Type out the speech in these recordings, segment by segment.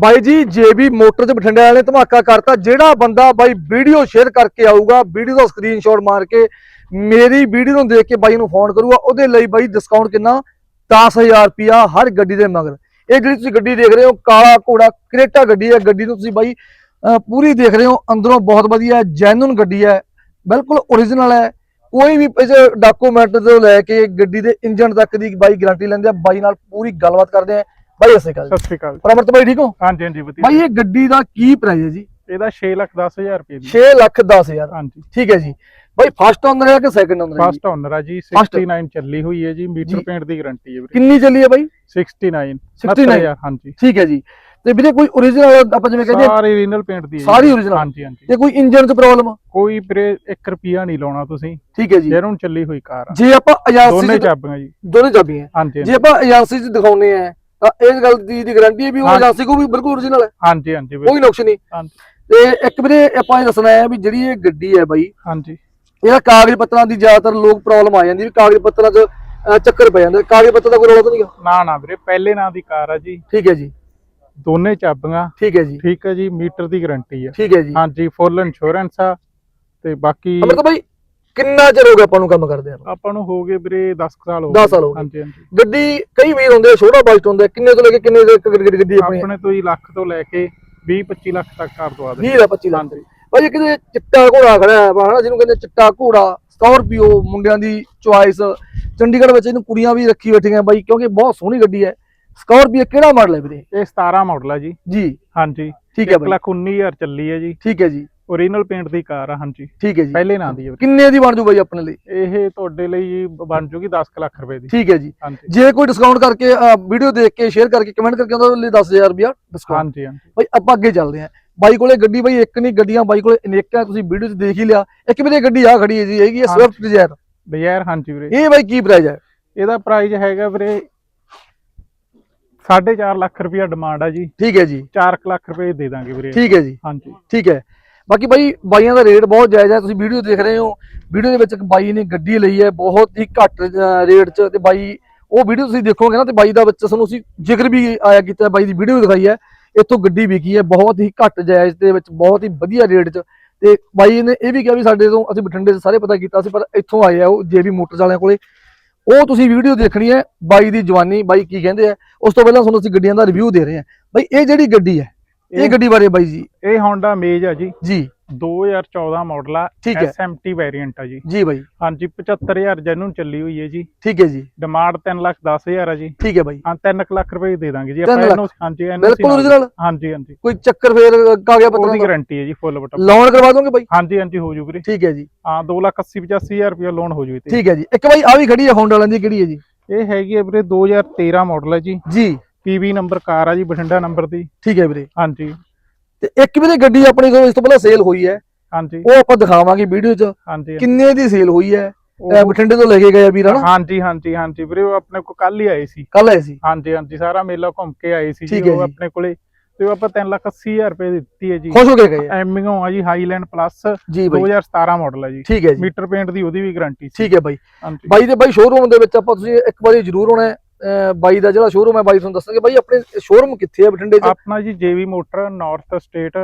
ਬਾਈ ਜੀ JB motor ਤੇ ਬਠਿੰਡੇ ਵਾਲੇ ਧਮਾਕਾ ਕਰਤਾ, ਜਿਹੜਾ ਬੰਦਾ ਬਾਈ ਵੀਡੀਓ ਸ਼ੇਅਰ ਕਰਕੇ ਆਊਗਾ, ਵੀਡੀਓ ਦਾ ਸਕਰੀਨਸ਼ਾਟ ਮਾਰ ਕੇ, ਮੇਰੀ ਵੀਡੀਓ ਨੂੰ ਦੇਖ ਕੇ ਬਾਈ ਨੂੰ ਫੋਨ ਕਰੂਗਾ, ਉਹਦੇ ਲਈ ਬਾਈ ਡਿਸਕਾਊਂਟ ਕਿੰਨਾ? 10000 ਰੁਪਿਆ ਹਰ ਗੱਡੀ ਦੇ ਮਗਰ। ਇਹ ਜਿਹੜੀ ਤੁਸੀਂ ਗੱਡੀ ਦੇਖ ਰਹੇ ਹੋ, ਕਾਲਾ ਘੋੜਾ, ਕਰੇਟਾ ਗੱਡੀ ਹੈ, ਗੱਡੀ ਨੂੰ ਤੁਸੀਂ ਬਾਈ ਪੂਰੀ ਦੇਖ ਰਹੇ ਹੋ, ਅੰਦਰੋਂ ਬਹੁਤ ਵਧੀਆ ਜੈਨੂਨ ਗੱਡੀ ਹੈ, ਬਿਲਕੁਲ ਓਰੀਜਨਲ ਹੈ। ਕੋਈ ਵੀ ਇਸ ਡਾਕੂਮੈਂਟ ਤੋਂ ਲੈ ਕੇ ਗੱਡੀ ਦੇ ਇੰਜਨ ਤੱਕ ਦੀ ਬਾਈ ਗਾਰੰਟੀ ਲੈਂਦੇ ਆ, ਬਾਈ ਨਾਲ ਪੂਰੀ ਗੱਲਬਾਤ ਕਰਦੇ ਆ। ਬਾਈ ਅਸੀਂ ਗੱਲ ਸਤਿ ਸ਼੍ਰੀ ਅਕਾਲ ਪਰਮਰਤ ਬਾਈ ਠੀਕ ਹੋ? ਹਾਂਜੀ ਹਾਂਜੀ ਵਧੀਆ। ਬਾਈ ਇਹ ਗੱਡੀ ਦਾ ਕੀ ਪ੍ਰਾਈਸ ਹੈ ਜੀ? ਇਹਦਾ 6 ਲੱਖ 10000 ਰੁਪਏ ਦੀ। 6 ਲੱਖ 10000 ਹਾਂਜੀ। ਠੀਕ ਹੈ ਜੀ। ਬਾਈ ਫਸਟ ਓਨਰ ਹੈ ਕਿ ਸੈਕੰਡ ਓਨਰ ਹੈ? ਫਸਟ ਓਨਰ ਆ ਜੀ First- 69 ਚੱਲੀ ਹੋਈ ਹੈ ਜੀ। ਮੀਟਰ ਪੇਂਟ ਦੀ ਗਾਰੰਟੀ ਹੈ ਵੀਰੇ। ਕਿੰਨੀ ਚੱਲੀ ਹੈ ਬਾਈ? 69 69 69 ਹਾਂਜੀ। ਠੀਕ ਹੈ ਜੀ। ਤੇ ਵੀਰੇ ਕੋਈ ਓਰੀਜਨਲ ਆਪਾਂ ਜਿਵੇਂ ਕਹਿੰਦੇ ਸਾਰੇ ਰੀਨਲ ਪੇਂਟ ਦੀ ਹੈ। ਸਾਰੀ original? ਹਾਂਜੀ ਹਾਂਜੀ। ਤੇ ਕੋਈ ਇੰਜਨ 'ਚ ਪ੍ਰੋਬਲਮ ਕੋਈ ਵੀਰੇ 1 ਰੁਪਿਆ ਨਹੀਂ ਲਾਉਣਾ ਤੁਸੀਂ। ਠੀਕ ਹੈ ਜੀ। ਜਿਹਨੂੰ ਚੱਲੀ ਹੋਈ ਕਾਰ ਜੇ ਆਪਾਂ ਏਜੰਸੀ ਦੋਨੇ ਚਾਬੀਆਂ ਜੀ। ਦੋਨੇ ਚਾਬੀਆਂ। ਹਾਂਜੀ ਜੇ ਆਪਾਂ ਏਜੰਸੀ 'ਚ ਦਿਖਾਉਨੇ ਆ ਤਾਂ ਇਸ ਗੱਲ ਦੀ ਦੀ ਗਾਰੰਟੀ ਹੈ ਵੀ ਉਹ। ਏਜੰਸੀ ਕੋ ਵੀ ਬਿਲਕੁਲ ਓਰੀਜਨਲ ਹੈ। ਹਾਂਜੀ ਹਾਂਜੀ ਕੋਈ ਨੁਕਸ ਨਹੀਂ। ਹਾਂਜੀ। ਤੇ ਇੱਕ ਵੀਰੇ ਆਪਾਂ ਇਹ ਦੱਸਣਾ ਹੈ ਵੀ ਜਿਹੜੀ ਇਹ ਗੱਡੀ ਹੈ ਬਾਈ ਹਾਂਜੀ। ਇਹਦਾ ਕਾਗਜ਼ ਪੱਤਰਾਂ ਦੀ ਜ਼ਿਆਦਾਤਰ ਲੋਕ ਪ੍ਰੋਬਲਮ ਆ ਜਾਂਦੀ ਵੀ ਕਾਗਜ਼ ਪੱਤਰਾਂ 'ਚ ਚੱਕਰ ਪੈ ਜਾਂਦਾ। ਕਾਗਜ਼ ਪੱਤਰ ਦਾ ਕੋਈ ਰੌਲਾ ਤਾਂ ਨਹੀਂਗਾ ਨਾ ਨਾ ਵੀਰੇ ਪਹਿਲੇ ਨਾਂ ਦੀ ਕਾਰ ਆ ਜੀ। ਠੀਕ ਹੈ ਜੀ। ਦੋਨੇ ਚਾਬੀਆਂ। ਠੀਕ ਹੈ ਜੀ। ਠੀਕ ਹੈ ਜੀ ਮੀਟਰ ਦੀ ਗਾਰੰਟੀ ਹੈ ਠੀਕ ਹੈ ਜੀ। ਹਾਂਜੀ ਫੁੱਲ ਇੰਸ਼ੋਰੈਂਸ ਆ। ਤੇ ਬਾਕੀ ਅਮਰਤ ਬਾਈ ਕਿੰਨਾ ਚਿਰ ਹੋ ਗਿਆ ਆਪਾਂ ਨੂੰ ਕੰਮ ਕਰਦੇ ਆ? ਆਪਾਂ ਨੂੰ ਹੋ ਗਏ ਵੀਰੇ 10 ਸਾਲ ਹੋ 10 ਸਾਲ ਹੋ ਗਏ। ਹਾਂਜੀ ਹਾਂਜੀ। ਗੱਡੀ ਕਈ ਵੀਰ ਹੁੰਦੇ ਛੋਟਾ ਬਜਟ ਹੁੰਦਾ ਹੈ, ਕਿੰਨੇ ਤੋਂ ਲੈ ਕੇ ਕਿੰਨੇ ਦੇ ਗੱਡੀ ਆਪਣੀ? ਆਪਣੇ ਤੋਂ ਹੀ ਲੱਖ ਤੋਂ ਲੈ ਕੇ 20 25 ਲੱਖ ਤੱਕ ਕਰ ਦਵਾ ਦੇ 20 ਦਾ 25 ਲੱਖ। ਇਹ ਕਿਤੇ ਚਿੱਟਾ ਘੋੜਾ ਖੜਾ ਹੈ ਹਨਾ ਜਿਹਨੂੰ ਕਹਿੰਦੇ ਚਿੱਟਾ ਘੋੜਾ ਸਕਾਰਪੀਓ ਮੁੰਡਿਆਂ ਦੀ ਚੁਆਇਸ ਚੰਡੀਗੜ੍ਹ ਵਿੱਚ ਇਹਨੂੰ ਕੁੜੀਆਂ ਵੀ ਰੱਖੀ ਬੈਠੀਆਂ ਬਾਈ ਕਿਉਂਕਿ ਬਹੁਤ ਸੋਹਣੀ ਗੱਡੀ ਹੈ। ਸਕਾਰਪੀਓ ਕਿਹੜਾ ਮਾਡਲ ਹੈ ਵੀਰੇ? ਇਹ 17 ਮਾਡਲ ਆ ਜੀ। ਜੀ। ਹਾਂਜੀ। ਠੀਕ ਹੈ ਬਾਈ। ਲੱਖ 19000 ਚੱਲੀ ਹੈ ਜੀ। ਠੀਕ ਹੈ ਜੀ। ਓਰੀਜਨਲ ਪੇਂਟ ਦੀ ਕਾਰ ਆ ਹਾਂਜੀ। ਠੀਕ ਹੈ ਜੀ। ਪਹਿਲੇ ਨਾਂ ਦੀ ਹੈ ਵੀਰੇ। ਕਿੰਨੇ ਦੀ ਬਣ ਜੂ ਬਾਈ ਆਪਣੇ ਲਈ? ਇਹ ਤੁਹਾਡੇ ਲਈ ਬਣ ਜੂਗੀ 10 ਕੁ ਲੱਖ ਰੁਪਏ ਦੀ। ਠੀਕ ਹੈ ਜੀ। ਹਾਂਜੀ। ਜੇ ਕੋਈ ਡਿਸਕਾਊਂਟ ਕਰਕੇ ਵੀਡੀਓ ਦੇਖ ਕੇ ਸ਼ੇਅਰ ਕਰਕੇ ਕਮੈਂਟ ਕਰਕੇ ਉਹਦੇ ਲਈ 10000 ਰੁਪਿਆ ਡਿਸਕਾਊਂਟ ਹਾਂਜੀ ਹਾਂਜੀ। ਬਾਈ ਆਪਾਂ ਅੱਗੇ ਚੱਲਦੇ ਆਂ ਬਾਈ ਕੋਲੇ ਗੱਡੀ ਬਾਈ ਇੱਕ ਨਹੀਂ ਗੱਡੀਆਂ ਬਾਈ ਕੋਲੇ ਅਨੇਕਾਂ ਤੁਸੀਂ ਵੀਡੀਓ 'ਚ ਦੇਖ ਹੀ ਲਿਆ। ਇੱਕ ਵੀਰੇ ਗੱਡੀ ਆ ਖੜੀ ਹੈ ਜੀ ਹੈਗੀ ਹੈ ਹਾਂਜੀ। ਸਵਿਫਟ ਡਿਜ਼ਾਇਰ ਡਿਜ਼ਾਇਰ ਹਾਂਜੀ ਵੀਰੇ। ਇਹ ਬਾਈ ਕੀ ਪ੍ਰਾਈਸ ਹੈ? ਇਹਦਾ ਪ੍ਰਾਈਸ ਹੈਗਾ ਵੀਰੇ 4.5 ਲੱਖ ਰੁਪਇਆ ਡਿਮਾਂਡ ਆ ਜੀ। ਠੀਕ ਹੈ ਜੀ। 4 ਲੱਖ ਰੁਪਏ ਦੇ ਦਾਂਗੇ ਵੀਰੇ। ਠੀਕ ਹੈ ਜੀ। ਹਾਂਜੀ। ਠੀਕ ਹੈ। ਬਾਕੀ ਬਾਈ, ਬਾਈਆਂ ਦਾ ਰੇਟ ਬਹੁਤ ਜਾਇਜ਼ ਹੈ, ਤੁਸੀਂ ਵੀਡੀਓ ਦੇਖ ਰਹੇ ਹੋ। ਵੀਡੀਓ ਦੇ ਵਿੱਚ ਇੱਕ ਬਾਈ ਨੇ ਗੱਡੀ ਲਈ ਹੈ, ਬਹੁਤ ਹੀ ਘੱਟ ਰੇਟ 'ਚ ਤੇ ਬਾਈ, ਉਹ ਵੀਡੀਓ ਤੁਸੀਂ ਦੇਖੋਗੇ ਨਾ ਤੇ ਬਾਈ ਦਾ ਵਿੱਚ ਤੁਹਾਨੂੰ ਅਸੀਂ ਜ਼ਿਕਰ ਵੀ ਆਇਆ ਕੀਤਾ ਬਾਈ ਦੀ ਵੀਡੀਓ ਵੀ ਦਿਖਾਈ ਹੈ। ਇੱਥੋਂ ਗੱਡੀ ਵਿਕੀ ਹੈ, ਬਹੁਤ ਹੀ ਘੱਟ ਜਾਇਜ਼ ਦੇ ਵਿੱਚ, ਬਹੁਤ ਹੀ ਵਧੀਆ ਰੇਟ 'ਚ। ਤੇ ਬਾਈ ਨੇ ਇਹ ਵੀ ਕਿਹਾ ਵੀ ਸਾਡੇ ਤੋਂ ਅਸੀਂ ਬਠਿੰਡੇ 'ਚ ਸਾਰੇ ਪਤਾ ਕੀਤਾ ਸੀ, ਪਰ ਇੱਥੋਂ ਆਏ ਆ ਉਹ ਜੇਬੀ ਮੋਟਰਸ ਵਾਲਿਆਂ ਕੋਲੇ। ਉਹ ਤੁਸੀਂ ਵੀਡੀਓ ਦੇਖਣੀ ਹੈ, ਬਾਈ ਦੀ ਜਵਾਨੀ, ਬਾਈ ਕੀ ਕਹਿੰਦੇ ਆ, ਉਸ ਤੋਂ ਪਹਿਲਾਂ ਤੁਹਾਨੂੰ ਅਸੀਂ ਗੱਡੀਆਂ ਦਾ ਰਿਵਿਊ ਦੇ ਰਹੇ ਹਾਂ। ਬਾਈ, ਇਹ ਜਿਹੜੀ ਗੱਡੀ ਹੈ ਇਹ ਗੱਡੀ ਬਾਰੇ ਬਾਈ ਜੀ? ਇਹ Honda Amaze ਆ ਜੀ। ਜੀ। 2014 ਮਾਡਲ ਆ ਠੀਕ ਹੈ। SMT ਵੇਰੀਐਂਟ ਆ ਜੀ। ਜੀ ਬਾਈ। ਹਾਂਜੀ 75000 ਜੈਨੂਨ ਚੱਲੀ ਹੋਈ ਹੈ ਜੀ। ਠੀਕ ਹੈ ਜੀ। ਡਿਮਾਂਡ 3 ਲੱਖ 10000 ਆ ਜੀ। ਠੀਕ ਹੈ ਬਾਈ। ਹਾਂ 3 ਲੱਖ ਰੁਪਏ ਦੇ ਦਾਂਗੇ ਜੀ। ਆਪਾਂ? ਇਹਨੂੰ ਹਾਂਜੀ NOC ਬਿਲਕੁਲ ਨਾਲ- original? ਹਾਂਜੀ ਹਾਂਜੀ। ਕੋਈ ਚੱਕਰ ਫੇਰ ਕਾਗਜ਼ ਪੱਤਰਾਂ ਦਾ? ਗਾਰੰਟੀ ਹੈ ਜੀ ਫੁੱਲ ਬਟਾ। ਲੋਨ ਕਰਵਾ ਦੋਗੇ ਬਾਈ? ਹਾਂਜੀ ਹਾਂਜੀ ਹੋ ਜੂ ਵੀਰੇ। ਠੀਕ ਹੈ ਜੀ। ਹਾਂ 2 ਲੱਖ 80 85000 ਰੁਪਏ ਲੋਨ ਹੋ ਜੂ ਤੇ ਠੀਕ ਹੈ ਜੀ। ਇੱਕ ਬਾਈ ਆ ਵੀ ਖੜੀ ਹੈ ਹੋਂਡਾ ਵਾਲਿਆਂ ਦੀ ਕਿਹੜੀ ਹੈ ਜੀ? ਇਹ ਹੈਗੀ ਹੈ ਵੀਰੇ 2013 ਮਾਡਲ ਹੈ ਜੀ। ਜੀ। ਪੀਵੀ ਨੰਬਰ ਕਾਰ ਆ ਜੀ ਬਠਿੰਡਾ ਨੰਬਰ ਦੀ। ਠੀਕ ਹੈ ਵੀਰੇ। ਹਾਂਜੀ। ਤੇ ਇੱਕ ਵੀਰੇ ਗੱਡੀ ਆਪਣੀ ਕੋਲ ਇਸ ਤੋਂ ਪਹਿਲਾਂ ਸੇਲ ਹੋਈ ਹੈ। ਹਾਂਜੀ। ਉਹ ਆਪਾਂ ਦਿਖਾਵਾਂਗੇ ਵੀਡੀਓ 'ਚ ਹਾਂਜੀ ਕਿੰਨੇ ਦੀ ਸੇਲ ਹੋਈ ਹੈ। ਬਠਿੰਡੇ ਤੋਂ ਲੈ ਕੇ ਗਏ ਆ ਵੀਰ ਹਨਾ? ਹਾਂਜੀ ਹਾਂਜੀ ਹਾਂਜੀ। ਵੀਰੇ ਉਹ ਆਪਣੇ ਕੋ ਕੱਲ ਹੀ ਆਏ ਸੀ। ਕੱਲ ਆਏ ਸੀ। ਹਾਂਜੀ ਹਾਂਜੀ। ਸਾਰਾ ਮੇਲਾ ਘੁੰਮ ਕੇ ਆਏ ਸੀ ਜੀ ਉਹ। ਆਪਣੇ ਕੋਲੇ। ਤੇ ਉਹ ਆਪਾਂ 3 ਲੱਖ 80000 ਰੁਪਏ ਦਿੱਤੀ ਹੈ ਜੀ। ਖੁਸ਼ ਹੋ ਕੇ ਗਏ ਆ। ਐਮਿਓ ਆ ਜੀ ਹਾਈਲੈਂਡ ਪਲੱਸ ਜੀ ਬਾਈ। 2017 ਮਾਡਲ ਹੈ ਜੀ। ਠੀਕ ਹੈ ਜੀ। ਮੀਟਰ ਪੇਂਟ ਦੀ ਉਹਦੀ ਵੀ ਗਾਰੰਟੀ ਠੀਕ ਹੈ ਬਾਈ। ਬਾਈ ਦੇ ਬਾਈ ਸ਼ੋਰੂਮ ਦੇ ਵਿੱਚ ਆਪਾਂ ਤੁਸੀਂ ਇੱਕ ਵਾਰੀ ਜ਼ਰੂਰ ਆਉਣਾ ਬਾਈ ਦਾ ਜਿਹੜਾ ਸ਼ੋਰੂਮ ਹੈ ਬਾਈ ਤੁਹਾਨੂੰ ਦੱਸਾਂਗੇ। ਬਾਈ ਆਪਣੇ ਸ਼ੋਰੂਮ ਕਿੱਥੇ ਹੈ ਬਠਿੰਡੇ 'ਚ? ਆਪਣਾ ਜੀ JV motor north state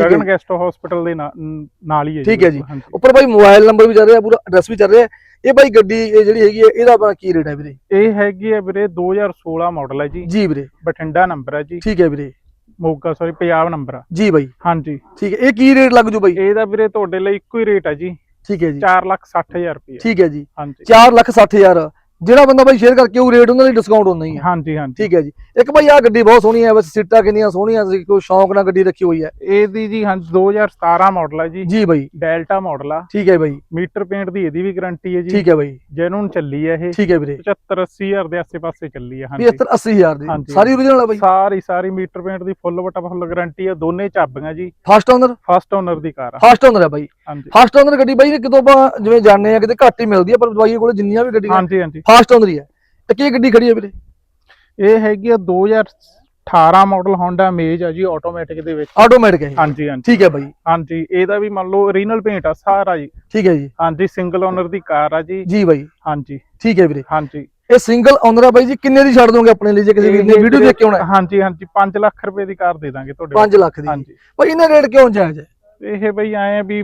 Gagan. Guest hospital ਦੇ ਨਾਲ ਹੀ ਹੈ ਠੀਕ ਹੈ ਜੀ। ਉੱਪਰ ਬਾਈ ਮੋਬਾਈਲ ਨੰਬਰ ਵੀ ਚੱਲ ਰਿਹਾ ਪੂਰਾ ਐਡਰੈਸ ਵੀ ਚੱਲ ਰਿਹਾ। ਇਹ ਬਾਈ ਗੱਡੀ ਇਹ ਜਿਹੜੀ ਹੈਗੀ ਹੈ ਇਹਦਾ ਆਪਣਾ ਕੀ ਰੇਟ ਹੈ ਵੀਰੇ? ਇਹ ਹੈਗੀ ਹੈ ਵੀਰੇ 2016 ਮਾਡਲ ਹੈ ਜੀ। ਜੀ ਵੀਰੇ। ਬਠਿੰਡਾ ਨੰਬਰ ਹੈ ਜੀ। ਠੀਕ ਹੈ ਵੀਰੇ। ਮੋਗਾ ਸੌਰੀ ਪੰਜਾਬ ਨੰਬਰ ਆ। ਜੀ ਬਾਈ। ਹਾਂਜੀ। ਠੀਕ ਹੈ ਇਹ ਕੀ ਰੇਟ ਲੱਗ ਜੂ ਬਾਈ? ਇਹਦਾ ਵੀਰੇ ਤੁਹਾਡੇ ਲਈ ਇੱਕੋ ਹੀ ਰੇਟ ਹੈ ਜੀ। ਠੀਕ ਹੈ ਜੀ। 4 ਲੱਖ 60000 ਰੁਪਏ ਠੀਕ ਹੈ ਜੀ। ਹਾਂਜੀ। 4 ਲੱਖ 60 ਹਜ਼ਾਰ। ਜਿਹੜਾ ਬੰਦਾ ਬਾਈ ਸ਼ੇਅਰ ਕਰਕੇ ਉਹ ਰੇਟ ਉਹਨਾਂ ਲਈ ਡਿਸਕਾਊਂਟ ਹੁੰਦਾ ਹੀ ਹੈ ਹਾਂਜੀ ਹਾਂਜੀ। ਠੀਕ ਹੈ ਜੀ। ਇੱਕ ਬਾਈ ਆ ਗੱਡੀ ਬਹੁਤ ਸੋਹਣੀ ਹੈ ਬਸ ਸੀਟਾਂ ਕਿੰਨੀਆਂ ਸੋਹਣੀਆਂ ਸੀ ਕੋਈ ਸ਼ੌਂਕ ਨਾਲ ਗੱਡੀ ਰੱਖੀ ਹੋਈ ਹੈ? ਇਹਦੀ ਜੀ ਹਾਂਜੀ 2017 ਮਾਡਲ ਹੈ ਜੀ। ਜੀ ਬਾਈ। ਡੈਲਟਾ ਮਾਡਲ ਆ। ਠੀਕ ਹੈ ਬਾਈ। ਮੀਟਰ ਪੇਂਟ ਦੀ ਇਹਦੀ ਵੀ ਗਾਰੰਟੀ ਹੈ ਜੀ। ਠੀਕ ਹੈ ਬਾਈ। ਜੈਨੂਨ ਚੱਲੀ ਹੈ ਇਹ। ਠੀਕ ਹੈ ਵੀਰੇ। 75 80000 ਦੇ ਆਸੇ-ਪਾਸੇ ਚੱਲੀ ਹੈ ਹਾਂਜੀ। 75 80 ਹਜ਼ਾਰ ਦੀ। ਹਾਂਜੀ। ਸਾਰੀ ਓਰੀਜਨਲ ਹੈ ਬਾਈ। ਸਾਰੀ ਸਾਰੀ ਮੀਟਰ ਪੇਂਟ ਦੀ ਫੁੱਲ ਬਟਾ ਫੁੱਲ ਗਾਰੰਟੀ ਹੈ ਦੋਨੇ ਚਾਬੀਆਂ ਜੀ। ਫਸਟ ਓਨਰ ਫਸਟ ਓਨਰ ਦੀ ਕਾਰ ਆ। ਫਸਟ ਓਨਰ ਹੈ ਬਾਈ। ਹਾਂਜੀ। ਫਸਟ ਓਨਰ ਗੱਡੀ ਬਾਈ ਕਿਤੋਂ ਜਿਵੇਂ ਜਾਣਦੇ ਆ ਕਿਤੇ ਘੱਟ ਹੀ ਮਿਲਦੀ ਹੈ ਪਰ ਦਵਾਈ ਕੋਲ ਜਿੰਨੀਆਂ ਵੀ ਗੱਡੀਆਂ ਹਾਂਜੀ ਹਾਂਜੀ। ਫਸਟ ਓਨਰ ਹੀ। ਇਹ ਗੱਡੀ ਖੜੀ ਹੈ ਵੀਰੇ? ਇਹ ਹੈਗੀ ਆ 2018 ਮਾਡਲ Honda Amaze ਆ ਜੀ ਆਟੋਮੈਟਿਕ ਦੇ ਵਿੱਚ। ਆਟੋਮੈਟਿਕ ਹੈ। ਹਾਂਜੀ ਹਾਂਜੀ। ਠੀਕ ਹੈ ਬਾਈ। ਹਾਂਜੀ ਇਹਦਾ ਵੀ ਮੰਨ ਲਓ ਓਰੀਜਨਲ ਪੇਂਟ ਆ ਸਾਰਾ ਜੀ। ਠੀਕ ਹੈ ਜੀ। ਹਾਂਜੀ ਸਿੰਗਲ ਓਨਰ ਦੀ ਕਾਰ ਆ ਜੀ। ਜੀ ਬਾਈ। ਹਾਂਜੀ। ਠੀਕ ਹੈ ਵੀਰੇ। ਹਾਂਜੀ। ਇਹ ਸਿੰਗਲ ਓਨਰ ਆ ਬਾਈ ਜੀ ਕਿੰਨੇ ਦੀ ਛੱਡ ਦੋਗੇ ਆਪਣੇ ਲਈ? ਜੇ ਕਿਸੇ ਵੀਰ ਨੇ ਵੀਡੀਓ ਦੇਖ ਕੇ ਆਉਣਾ? ਹਾਂਜੀ ਹਾਂਜੀ 5 ਲੱਖ ਰੁਪਏ ਦੀ ਕਾਰ ਦੇ ਦਾਂਗੇ ਤੁਹਾਡੇ 5 ਲੱਖ ਦੀ। ਹਾਂਜੀ। ਬਾਈ ਇਹਨਾਂ ਰੇਟ ਕਿਉਂ ਜਾਇਜ਼ ਹੈ? ਇਹ ਬਈ ਆਏ ਆ ਵੀ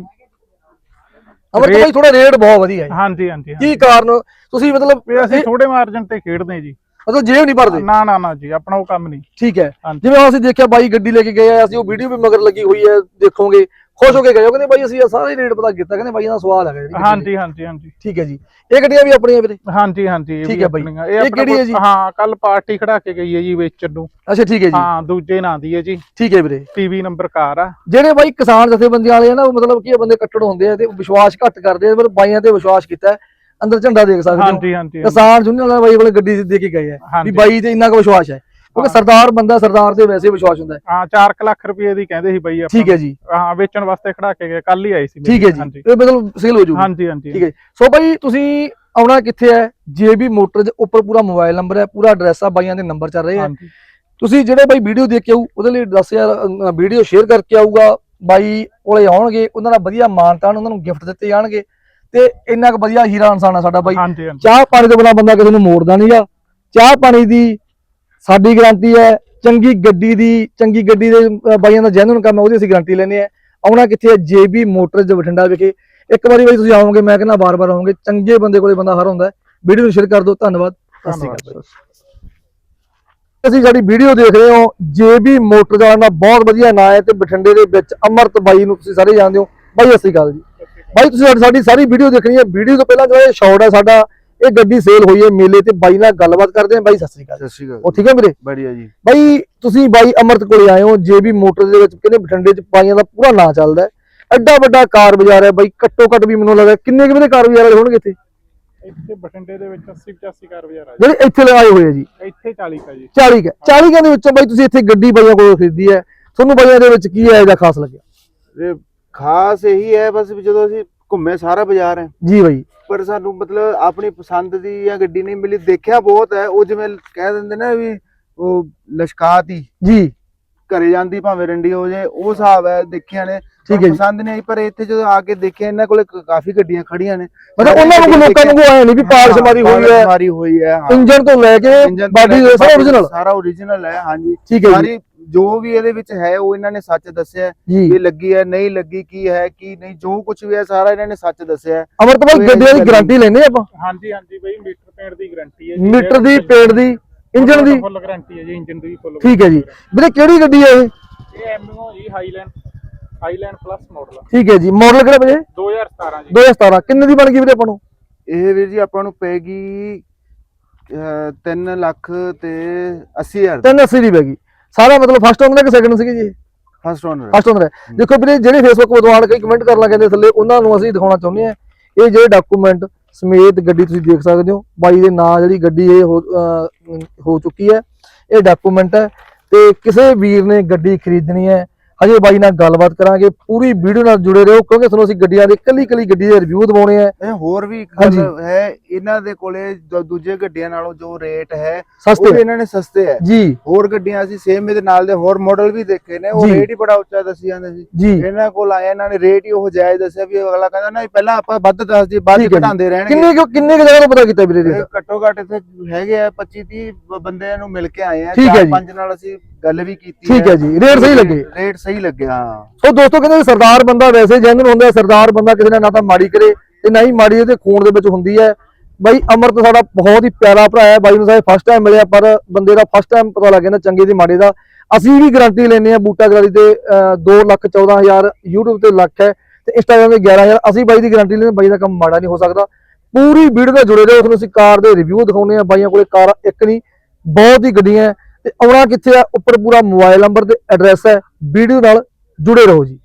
ਅਮਰ ਬਾਈ ਥੋੜਾ ਰੇਟ ਬਹੁਤ ਵਧੀਆ ਹੈ ਹਾਂਜੀ ਹਾਂਜੀ। ਕੀ ਕਾਰਨ? ਤੁਸੀਂ ਮਤਲਬ ਵੀ ਅਸੀਂ ਥੋੜੇ ਮਾਰਜਨ ਤੇ ਖੇਡਦੇ ਜੀ। ਮਤਲਬ ਜੇਬ ਨਹੀਂ ਭਰਦੇ? ਨਾ ਨਾ ਨਾ ਜੀ ਆਪਣਾ ਉਹ ਕੰਮ ਨਹੀਂ। ਠੀਕ ਹੈ। ਜਿਵੇਂ ਅਸੀਂ ਦੇਖਿਆ ਬਾਈ ਗੱਡੀ ਲੈ ਕੇ ਗਏ ਆ ਅਸੀਂ ਉਹ ਵੀਡੀਓ ਵੀ ਮਗਰ ਲੱਗੀ ਹੋਈ ਹੈ ਦੇਖੋਗੇ। ਖੁਸ਼ ਹੋ ਕੇ ਗਏ ਉਹ ਕਹਿੰਦੇ ਬਾਈ ਅਸੀਂ ਸਾਰੇ ਰੇਟ ਪਤਾ ਕੀਤਾ। ਕਹਿੰਦੇ ਬਾਈ ਦਾ ਸਵਾਲ ਹੈਗਾ ਜਿਹੜੀ ਹਾਂਜੀ ਹਾਂਜੀ ਹਾਂਜੀ। ਠੀਕ ਹੈ ਜੀ। ਇਹ ਗੱਡੀਆਂ ਵੀ ਆਪਣੀਆਂ ਵੀਰੇ? ਹਾਂਜੀ ਹਾਂਜੀ ਠੀਕ ਹੈ ਬਾਈ। ਇਹ ਕਿਹੜੀ ਹੈ ਜੀ? ਹਾਂ ਕੱਲ ਪਾਰਟੀ ਖੜਾ ਕੇ ਗਈ ਹੈ ਜੀ ਵੇਚਣ ਨੂੰ। ਅੱਛਾ ਠੀਕ ਹੈ ਜੀ। ਹਾਂ ਦੂਜੇ ਨਾਂ ਦੀ ਹੈ ਜੀ। ਠੀਕ ਹੈ ਵੀਰੇ। ਟੀਵੀ ਨੰਬਰ ਕਾਰ ਆ। ਜਿਹੜੇ ਬਾਈ ਕਿਸਾਨ ਜਥੇਬੰਦੀਆਂ ਵਾਲੇ ਆ ਨਾ ਉਹ ਮਤਲਬ ਕੀ ਬੰਦੇ ਕੱਟੜ ਹੁੰਦੇ ਆ ਤੇ ਵਿਸ਼ਵਾਸ ਘੱਟ ਕਰਦੇ ਆ ਪਰ ਬਾਈਆਂ ਤੇ ਵਿਸ਼ਵਾਸ ਕੀਤਾ। ਅੰਦਰ ਝੰਡਾ ਦੇਖ ਸਕਦੇ ਹੋ। ਹਾਂਜੀ ਹਾਂਜੀ। ਕਿਸਾਨ ਯੂਨੀਅਨ ਵਾਲੇ ਬਾਈ ਕੋਲ ਗੱਡੀ ਦੇ ਕੇ ਗਏ ਆ। ਵੀ। ਬਾਈ ਤੇ ਇੰਨਾ ਕੁ ਵਿਸ਼ਵਾਸ ਹੈ। ਕਿਉਂਕਿ। ਸਰਦਾਰ ਬੰਦਾ ਸਰਦਾਰ ਤੇ ਵੈਸੇ ਵਿਸ਼ਵਾਸ ਹੁੰਦਾ ਹੈ। ਹਾਂ 4 ਲੱਖ ਰੁਪਏ ਦੀ ਕਹਿੰਦੇ ਸੀ ਬਾਈ ਆਪਾਂ। ਠੀਕ ਹੈ ਜੀ। ਹਾਂ ਵੇਚਣ ਵਾਸਤੇ ਖੜਾ ਕੇ ਗਏ ਕੱਲ ਹੀ ਆਈ ਸੀ ਠੀਕ ਹੈ ਜੀ। ਇਹ ਮਤਲਬ ਸੇਲ ਹੋ ਜੂਗੀ ਹਾਂਜੀ ਹਾਂਜੀ। ਠੀਕ ਹੈ ਸੋ ਬਾਈ ਤੁਸੀਂ ਆਉਣਾ ਕਿੱਥੇ ਹੈ? ਜੇਬੀ ਮੋਟਰ ਦੇ ਉੱਪਰ ਪੂਰਾ ਮੋਬਾਈਲ ਨੰਬਰ ਹੈ ਪੂਰਾ ਐਡਰੈਸ ਆ ਬਾਈਆਂ ਦੇ ਨੰਬਰ ਚੱਲ ਰਹੇ ਆ ਤੁਸੀਂ ਜਿਹੜੇ ਬਾਈ ਵੀਡੀਓ ਦੇਖ ਕੇ ਆਊ ਉਹਦੇ ਲਈ 10000 ਵੀਡੀਓ ਸ਼ੇਅਰ ਕਰਕੇ ਆਊਗਾ। ਬਾਈ ਕੋਲੇ ਆਉਣਗੇ ਉਹਨਾਂ ਦਾ ਵਧੀਆ ਮਾਨਤਾਨ ਉਹਨਾਂ ਨੂੰ ਗਿਫਟ ਦਿੱਤੇ ਜਾਣਗੇ। ਤੇ ਇੰਨਾ ਕੁ ਵਧੀਆ ਹੀਰਾ ਇਨਸਾਨ ਆ ਸਾਡਾ ਬਾਈ। ਚਾਹ ਪਾਣੀ ਤੋਂ ਬਿਨਾ ਬੰਦਾ ਕਿਸੇ ਨੂੰ ਮੋੜਦਾ ਨਹੀਂਗਾ ਚਾਹ ਪਾਣੀ ਦੀ ਸਾਡੀ ਗਾਰੰਟੀ ਹੈ ਚੰਗੀ ਗੱਡੀ ਦੀ ਚੰਗੀ ਗੱਡੀ ਦੇ ਬਾਈਆਂ ਦਾ ਜੈਨੂਨ ਕੰਮ ਹੈ ਉਹਦੀ ਅਸੀਂ ਗਾਰੰਟੀ ਲੈਂਦੇ ਆ ਆਉਣਾ ਕਿੱਥੇ ਹੈ? ਜੇਬੀ ਮੋਟਰਜ਼ ਬਠਿੰਡਾ ਵਿਖੇ। ਇੱਕ ਵਾਰੀ ਬਾਈ ਤੁਸੀਂ ਆਓਗੇ ਮੈਂ ਕਹਿੰਦਾ ਬਾਰ-ਬਾਰ ਆਓਗੇ ਚੰਗੇ ਬੰਦੇ ਕੋਲੇ ਬੰਦਾ ਹਰ ਹੁੰਦਾ ਵੀਡੀਓ ਨੂੰ ਸ਼ੇਅਰ ਕਰ ਦਿਓ। ਧੰਨਵਾਦ। ਸਤਿ ਸ਼੍ਰੀ ਅਕਾਲ। ਅਸੀਂ ਸਾਡੀ ਵੀਡੀਓ ਦੇਖ ਰਹੇ ਹੋ। ਜੇਬੀ ਮੋਟਰ ਦਾ ਨਾ ਬਹੁਤ ਵਧੀਆ ਨਾਂ ਹੈ ਤੇ ਬਠਿੰਡੇ ਦੇ ਵਿੱਚ ਅਮਰਤ ਬਾਈ ਨੂੰ ਤੁਸੀਂ ਸਾਰੇ ਜਾਣਦੇ ਹੋ। ਬਾਈ ਸ਼੍ਰੀ ਅਕਾਲ ਜੀ। ਬਾਈ ਤੁਸੀਂ ਸਾਡੀ- ਸਾਰੀ ਵੀਡੀਓ ਦੇਖਣੀ ਹੈ ਵੀਡੀਓ ਤੋਂ ਪਹਿਲਾਂ ਜਿਹੜਾ ਸ਼ਾਟ ਹੈ ਸਾਡਾ ਇਹ ਗੱਡੀ ਸੇਲ ਹੋਈ ਹੈ ਮੇਲੇ ਤੇ ਬਾਈ ਨਾਲ ਗੱਲਬਾਤ ਕਰਦੇ ਹਾਂ। ਬਾਈ ਸਤਿ ਸ਼੍ਰੀ ਅਕਾਲ। ਸਤਿ ਸ਼੍ਰੀ ਅਕਾਲ ਉਹ ਠੀਕ ਹੈ ਵੀਰੇ? ਬੜੀਆ ਜੀ। ਬਾਈ ਤੁਸੀਂ ਬਾਈ ਅਮਰਤ ਕੋਲੇ ਆਏ ਹੋ ਜੇਬੀ ਮੋਟਰ ਦੇ ਵਿੱਚ ਕਹਿੰਦੇ ਬਠਿੰਡੇ ਚ ਬਾਈਆਂ ਦਾ ਪੂਰਾ ਨਾਂ ਚੱਲਦਾ ਹੈ। ਐਡਾ ਵੱਡਾ ਕਾਰ ਬਾਜ਼ਾਰ ਹੈ ਬਾਈ ਘੱਟੋ ਘੱਟ ਵੀ ਮੈਨੂੰ ਲੱਗਦਾ ਕਿੰਨੇ ਕੁ ਵੀਰੇ ਕਾਰ ਬਾਜ਼ਾਰ ਵਾਲੇ ਹੋਣਗੇ ਇੱਥੇ? ਇੱਥੇ ਬਠਿੰਡੇ ਦੇ ਵਿੱਚ 80 85 ਕਾਰ ਬਾਜ਼ਾਰ ਆ ਜਿਹੜੇ ਇੱਥੇ ਲਗਾਏ ਹੋਏ ਆ ਜੀ? ਜੀ ਇੱਥੇ 40 ਕਾ ਜੀ। 40 ਕੁ 40 ਕੁ ਦੇ ਵਿੱਚੋਂ ਬਾਈ ਤੁਸੀਂ ਇੱਥੇ ਗੱਡੀ ਬਾਈਆਂ ਕੋਲੋਂ ਖਰੀਦੀ ਹੈ। ਤੁਹਾਨੂੰ ਬਾਈਆਂ ਦੇ ਵਿੱਚ ਕੀ ਹੈ ਇਹਦਾ ਖਾਸ ਲੱਗਿਆ? ਇਹ ਖਾਸ ਇਹੀ ਹੈ ਬਸ ਵੀ ਜਦੋਂ ਅਸੀਂ ਘੁੰਮੇ ਸਾਰਾ ਬਾਜ਼ਾਰ ਹੈ। ਜੀ ਬਾਈ। ਪਰ ਸਾਨੂੰ ਮਤਲਬ ਆਪਣੀ ਪਸੰਦ ਦੀ ਜਾਂ ਗੱਡੀ ਨਹੀਂ ਮਿਲੀ ਦੇਖਿਆ ਬਹੁਤ ਹੈ ਉਹ ਜਿਵੇਂ ਕਹਿ ਦਿੰਦੇ ਨਾ ਵੀ ਉਹ ਲਸ਼ਕਾਤੀ ਜੀ। ਘਰੇ ਜਾਂਦੀ ਭਾਵੇਂ ਰੰਡੀ ਹੋ ਜਾਏ ਉਹ ਹਿਸਾਬ ਹੈ ਦੇਖਿਆ ਨੇ। ਠੀਕ ਪਰ ਹੈ ਜੀ। ਪਸੰਦ ਨਹੀਂ ਆਈ ਪਰ ਇੱਥੇ ਜਦੋਂ ਆ ਕੇ ਦੇਖਿਆ ਇਹਨਾਂ ਕੋਲੇ ਕਾਫੀ ਗੱਡੀਆਂ ਖੜੀਆਂ ਨੇ। ਮਤਲਬ ਉਹਨਾਂ ਨੂੰ ਲੋਕਾਂ ਨੂੰ ਆਏ ਨਹੀਂ ਵੀ ਪਾਲਸ਼ ਮਾਰੀ ਹੋਈ ਹੈ। ਮਾਰੀ ਹੋਈ ਹੈ ਹਾਂ। ਇੰਜਨ ਤੋਂ ਲੈ ਕੇ ਬਾਡੀ ਸਾਰਾ origignal ਹੈ ਹਾਂਜੀ। ਠੀਕ ਹੈ ਜੀ। ਸਾਰੀ ਜੋ ਵੀ ਇਹਦੇ ਵਿੱਚ ਹੈ ਉਹ ਇਹਨਾਂ ਨੇ ਸੱਚ ਦੱਸਿਆ ਹੈ। ਜੀ। ਇਹ ਲੱਗੀ ਹੈ ਨਹੀਂ ਲੱਗੀ ਕੀ ਹੈ ਕੀ ਨਹੀਂ ਜੋ ਕੁਝ ਵੀ ਹੈ ਸਾਰਾ ਇਹਨਾਂ ਨੇ ਸੱਚ ਦੱਸਿਆ ਹੈ। ਅਮਰਤ ਬਾਈ ਕੋਈ ਗੱਡੀਆਂ ਦੀ ਗਾਰੰਟੀ ਲੈਨੇ ਆਪਾਂ? ਹਾਂਜੀ ਹਾਂਜੀ ਬਾਈ ਮੀਟਰ ਪੇਂਟ ਦੀ ਗਾਰੰਟੀ ਹੈ ਮੀਟਰ ਦੀ ਪੇੜ ਦੀ ਇੰਜਨ ਦੀ? ਫੁੱਲ ਗਾਰੰਟੀ ਹੈ ਜੀ ਇੰਜਨ ਦੀ ਫੁੱਲ ਠੀਕ ਹੈ ਜੀ। ਵੀਰੇ ਕਿਹੜੀ ਗੱਡੀ ਹੈ ਇਹ? ਇਹ ਐਮਓ ਜੀ ਹਾਈਲੈਂਡ ਹਾਈਲੈਂਡ ਪਲੱਸ ਮਾਡਲ ਠੀਕ ਹੈ ਜੀ। ਮਾਡਲ ਕਿਹੜਾ ਵੀਰੇ? 2017 ਜੀ। 2017 ਕਿੰਨੇ ਦੀ ਬਣ ਗਈ ਵੀਰੇ ਆਪਾਂ ਨੂੰ? ਇਹ ਵੀਰ ਜੀ ਆਪਾਂ ਨੂੰ ਪੈਗੀ 3 ਲੱਖ ਤੇ 80000 380 ਦੀ ਪੈ ਗਈ ਸਾਰਾ ਮਤਲਬ ਫਸਟ ਓਨਰ ਕਿ ਸੈਕੰਡ ਸੀਗੀ ਜੀ? ਫਸਟ ਓਨਰ ਫਸਟ ਓਨਰ ਦੇਖੋ ਵੀਰੇ ਜਿਹੜੇ ਫੇਸਬੁੱਕ ਵਿਦਵਾਨ ਕਈ ਕਮੈਂਟ ਕਰਨ ਲੱਗ ਜਾਂਦੇ ਥੱਲੇ ਉਹਨਾਂ ਨੂੰ ਅਸੀਂ ਦਿਖਾਉਣਾ ਚਾਹੁੰਦੇ ਆ ਇਹ ਜਿਹੜੇ ਡਾਕੂਮੈਂਟ ਸਮੇਤ ਗੱਡੀ ਤੁਸੀਂ ਦੇਖ ਸਕਦੇ ਹੋ। ਬਾਈ ਦੇ ਨਾਂ ਜਿਹੜੀ ਗੱਡੀ ਇਹ ਹੋ ਚੁੱਕੀ ਹੈ। ਇਹ ਡਾਕੂਮੈਂਟ ਹੈ ਤੇ ਕਿਸੇ ਵੀਰ ਨੇ ਗੱਡੀ ਖਰੀਦਣੀ ਹੈ। ਹਜੇ ਬਾਈ ਨਾਲ ਗੱਲਬਾਤ ਕਰਾਂਗੇ ਪੂਰੀ ਵੀਡੀਓ ਨਾਲ ਜੁੜੇ ਰਹੋ ਕਿਉਂਕਿ ਤੁਹਾਨੂੰ ਅਸੀਂ ਗੱਡੀਆਂ ਦੇ ਕੱਲੀ ਕੱਲੀ ਗੱਡੀ ਦੇ ਰਿਵਿਊ ਦਿਵਾਉਣੇ ਆ ਇਹ ਹੋਰ ਵੀ ਇੱਕ ਹਾਂਜੀ। ਗੱਲ ਹੈ ਇਹਨਾਂ ਦੇ ਕੋਲੇ ਜੋ ਦੂਜੇ ਗੱਡੀਆਂ ਨਾਲੋਂ ਜੋ ਰੇਟ ਹੈ ਉਹ ਇਹਨਾਂ ਨੇ ਸਸਤੇ ਹੈ ਜੀ ਹੋਰ ਗੱਡੀਆਂ ਅਸੀਂ ਸੇਮ ਇਹਦੇ ਨਾਲ ਦੇ ਹੋਰ ਮਾਡਲ ਵੀ ਦੇਖੇ ਨੇ ਉਹ ਜੀ। ਰੇਟ ਹੀ ਬੜਾ ਉੱਚਾ ਦੱਸੀ ਜਾਂਦੇ ਸੀ ਜੀ ਇਹਨਾਂ ਕੋਲ ਆਏ ਇਹਨਾਂ ਨੇ ਰੇਟ ਹੀ ਉਹ ਜਾਇਜ਼ ਦੱਸਿਆ ਵੀ ਅਗਲਾ ਕਹਿੰਦਾ ਨਾ ਪਹਿਲਾਂ ਆਪਾਂ ਵੱਧ ਦੱਸ ਦੀ ਬਾਅਦ ਜੀ। ਘਟਾਉਂਦੇ ਰਹਿਣਗੇ ਕਿੰਨੇ ਕੁ- ਕਿੰਨੇ ਕੁ ਜਗ੍ਹਾ ਤੋਂ ਪਤਾ ਕੀਤਾ ਵੀਰੇ ਘੱਟੋ ਘੱਟ ਇੱਥੇ ਹੈਗੇ ਆ 25 30 ਬੰਦਿਆਂ ਨੂੰ ਮਿਲ ਕੇ ਆਏ ਆ ਚਾਰ ਜੀ। ਪੰਜ ਨਾਲ ਅਸੀਂ ਗੱਲ ਵੀ ਕੀਤੀ ਠੀਕ ਹੈ ਜੀ ਰੇਟ ਸਹੀ ਲੱਗੇ। ਰੇਟ ਸਹੀ ਲੱਗਿਆ ਸੋ ਦੋਸਤੋ ਕਹਿੰਦੇ ਸਰਦਾਰ ਬੰਦਾ ਵੈਸੇ ਜੈਨੂਨ ਹੁੰਦਾ ਸਰਦਾਰ ਬੰਦਾ ਕਿਸੇ ਨਾਲ ਨਾ ਤਾਂ ਮਾੜੀ ਕਰੇ ਤੇ ਨਾ ਹੀ ਮਾੜੀ ਉਹਦੇ ਖੂਨ ਦੇ ਵਿੱਚ ਹੁੰਦੀ ਹੈ। ਬਾਈ ਅਮਰਤ ਸਾਡਾ ਬਹੁਤ ਹੀ ਪਿਆਰਾ ਭਰਾ ਹੈ। ਬਾਈ ਨੂੰ ਸਾਰੇ ਫਸਟ ਟਾਈਮ ਮਿਲਿਆ ਪਰ ਬੰਦੇ ਦਾ ਫਸਟ ਟਾਈਮ ਪਤਾ ਲੱਗ ਜਾਂਦਾ ਚੰਗੇ ਤੇ ਮਾੜੇ ਦਾ। ਅਸੀਂ ਵੀ ਗਾਰੰਟੀ ਲੈਨੇ ਆ ਬੂਟਾ ਗਰਾਰੀ ਤੇ 2 ਲੱਖ 14000 YouTube ਤੇ ਲੱਖ ਹੈ ਤੇ Instagram ਤੇ 11000 ਅਸੀਂ ਬਾਈ ਦੀ ਗਾਰੰਟੀ ਲੈਨੇ ਬਾਈ ਦਾ ਕੰਮ ਮਾੜਾ ਨਹੀਂ ਹੋ ਸਕਦਾ। ਪੂਰੀ ਵੀਡੀਓ ਨਾਲ ਜੁੜੇ ਰਹੋ ਤੁਹਾਨੂੰ ਅਸੀਂ ਕਾਰ ਦੇ ਰਿਵਿਊ ਦਿਖਾਉਨੇ ਆ ਬਾਈਆਂ ਕੋਲੇ ਕਾਰ ਇੱਕ ਨਹੀਂ ਬਹੁਤ ਹੀ ਗੱਡੀਆਂ ਹੈ। ਤੇ ਆਉਣਾ ਕਿੱਥੇ ਆ? ਉੱਪਰ ਪੂਰਾ ਮੋਬਾਈਲ ਨੰਬਰ ਤੇ ਐਡਰੈਸ ਹੈ। ਵੀਡੀਓ ਨਾਲ ਜੁੜੇ ਰਹੋ ਜੀ।